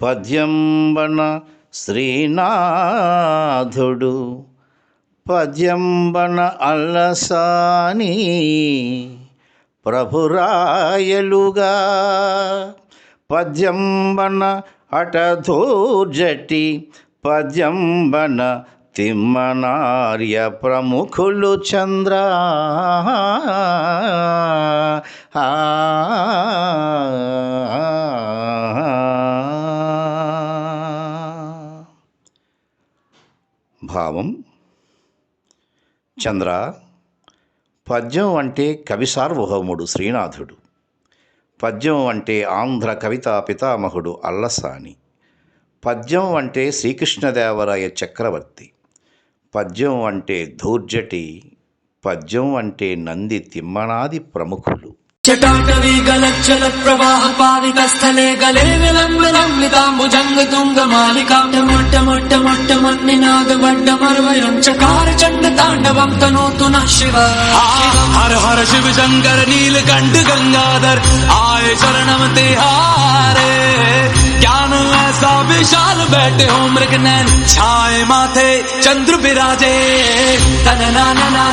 పద్యంబన శ్రీనాథుడు పద్యంబన అల్లసాని ప్రభురాయలుగా. పద్యంబన అటధూర్జటి పద్యంబన తిమ్మనార్య ప్రముఖులు చంద్ర. భావం చంద్ర పద్యం అంటే కవి సార్వభౌముడు శ్రీనాథుడు. పద్యం అంటే ఆంధ్ర కవితా పితామహుడు అల్లసాని. పద్యం అంటే శ్రీకృష్ణదేవరాయ చక్రవర్తి. పద్యం అంటే ధూర్జటి. పద్యం అంటే నంది తిమ్మనాది ప్రముఖులు. चटाटवी गलच्चल प्रवाह पाविक स्थले गले विलम्ब लम्बिताम्बुजङ्ग तुङ्ग मालिका मोट्ट मोट्ट मोट्ट मन्निनाद वड्ड मर्वयं चकार चण्ड ताण्डवं तनोतु नः शिव हर हर शिव शङ्कर नीलकण्ठ गङ्गाधर आए शरणम ते हारे ज्ञान ऐसा विशाल बैठे हो मृग नैन छाए माथे चंद्र विराजे तन ना ना ना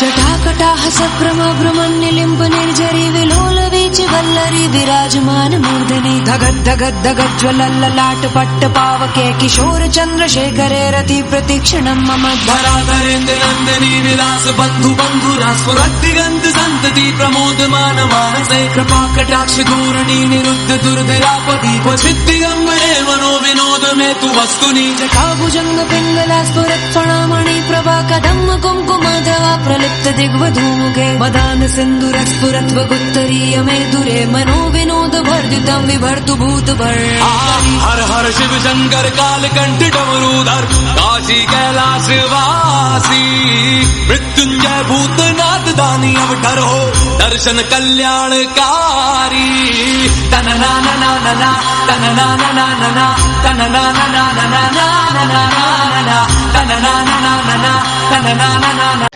చటాకటాహ సక్రమ భ్రమం నిలింపు నిర్జరి విలోల ప్రపంచవల్లరి విరాజమాన మూర్ధని ధగద్ధగద్ధగజ్వలల్లలాట పట్ట పావకే కిశోర చంద్రశేఖరే రతి ప్రతిక్షణం మమ ధరాధరేంద్ర నందని విలాస బంధు బంధు రాస్వరక్తి గంధ సంతతి ప్రమోదమాన మానసే. కృపా కటాక్ష ధోరణి నిరుద్ధ దుర్ధరాపతి క్వచిత్తి గంబడే మనో వినోదమే తు వస్తుని. జటాభుజంగ పింగళా స్ఫురత్ఫణామణి ప్రభా కదమ్మ కుంకుమ दिग्वधू दिग्वधूमुखे मदान सिन्दुरस्फुरत्व गुत्तरीय मे दुरे मनो विनोद भर्जितम् विभर्तु भूत भर हर हर शिव शंकर काल कंठ डमरूधर काशी कैलाश वासी मृत्युंजय भूतनाथ दानी अवठर हो दर्शन कल्याणकारी तन ना ना ना ना ना तन ना ना ना ना ना तन ना ना ना ना ना ना ना ना ना ना तन ना ना ना ना ना तन ना ना ना ना